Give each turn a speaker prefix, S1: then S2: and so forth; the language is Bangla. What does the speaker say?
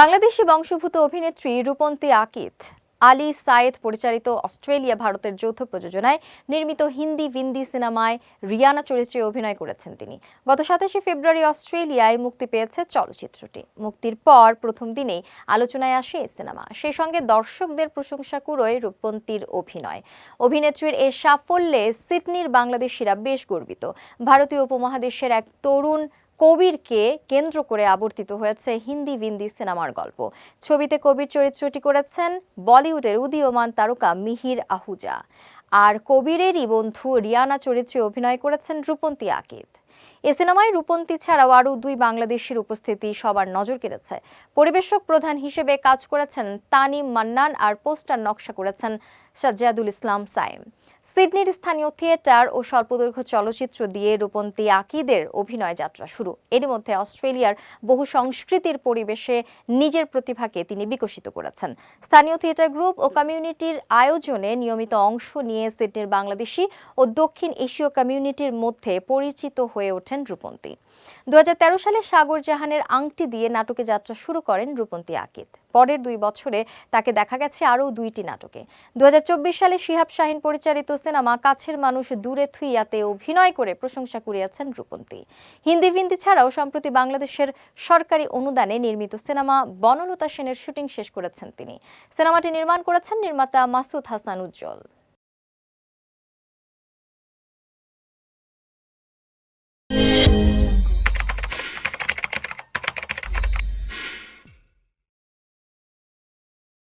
S1: বাংলাদেশি বংশভূত অভিনেত্রী রূপন্তি আকিত, আলী সায়েদ পরিচালিত অস্ট্রেলিয়া ভারতের যৌথ প্রযোজনায় নির্মিত হিন্দি ভিন্দি সিনেমায় রিয়ানা চরিত্রে অভিনয় করেছেন তিনি। গত সাতাশে ফেব্রুয়ারি অস্ট্রেলিয়ায় মুক্তি পেয়েছে চলচ্চিত্রটি। মুক্তির পর প্রথম দিনেই আলোচনায় আসে এই সিনেমা। সেই সঙ্গে দর্শকদের প্রশংসা কুড়োয় রূপন্তীর অভিনয়। অভিনেত্রীর এ সাফল্যে সিডনির বাংলাদেশিরা বেশ গর্বিত। ভারতীয় উপমহাদেশের এক তরুণ কবিরকে কেন্দ্র করে আবর্তিত হয়েছে হিন্দি বিন্দি সিনেমার গল্প। ছবিতে কবির চরিত্রটি করেছেন বলিউডের উদীয়মান তারকা মিহির আহুজা। আর কবিরেরই বন্ধু রিয়ানা চরিত্রে অভিনয় করেছেন রূপন্তী আকিদ এ সিনেমায় রূপন্তী ছাড়াও আরও দুই বাংলাদেশির উপস্থিতি সবার নজর কেড়েছে। পরিবেশক প্রধান হিসেবে কাজ করেছেন তানিম মান্নান আর পোস্টার নকশা করেছেন সাজ্জাদুল ইসলাম সাইম সিডনির স্থানীয় থিয়েটার ও স্বল্পদৈর্ঘ্য চলচ্চিত্র দিয়ে রূপন্তী আকিদের অভিনয় যাত্রা শুরু। এরই মধ্যে অস্ট্রেলিয়ার বহু সংস্কৃতির পরিবেশে নিজের প্রতিভাকে তিনি বিকশিত করেছেন। স্থানীয় থিয়েটার গ্রুপ ও কমিউনিটির আয়োজনে নিয়মিত অংশ নিয়ে সিডনির বাংলাদেশি ও দক্ষিণ এশীয় কমিউনিটির মধ্যে পরিচিত হয়ে ওঠেন রূপন্তী। দু হাজার তেরো সালে সাগর জাহানের আংটি দিয়ে নাটকে যাত্রা শুরু করেন রূপন্তী আকিদ। পরের দুই বছরে তাকে দেখা গেছে আরও দুইটি নাটকে। দু হাজার চব্বিশ সালে শিহাব শাহিন পরিচালিত সিনেমা কাছের মানুষ দূরে থুইয়াতে অভিনয় করে প্রশংসা কুড়িয়েছেন রূপন্তী। হিন্দি ভিন্দি ছাড়াও সম্প্রতি বাংলাদেশের সরকারি অনুদানে নির্মিত সিনেমা বনলতা সেনের শুটিং শেষ করেছেন তিনি। সিনেমাটি নির্মাণ করেছেন নির্মাতা মাসুদ হাসান উজ্জ্বল।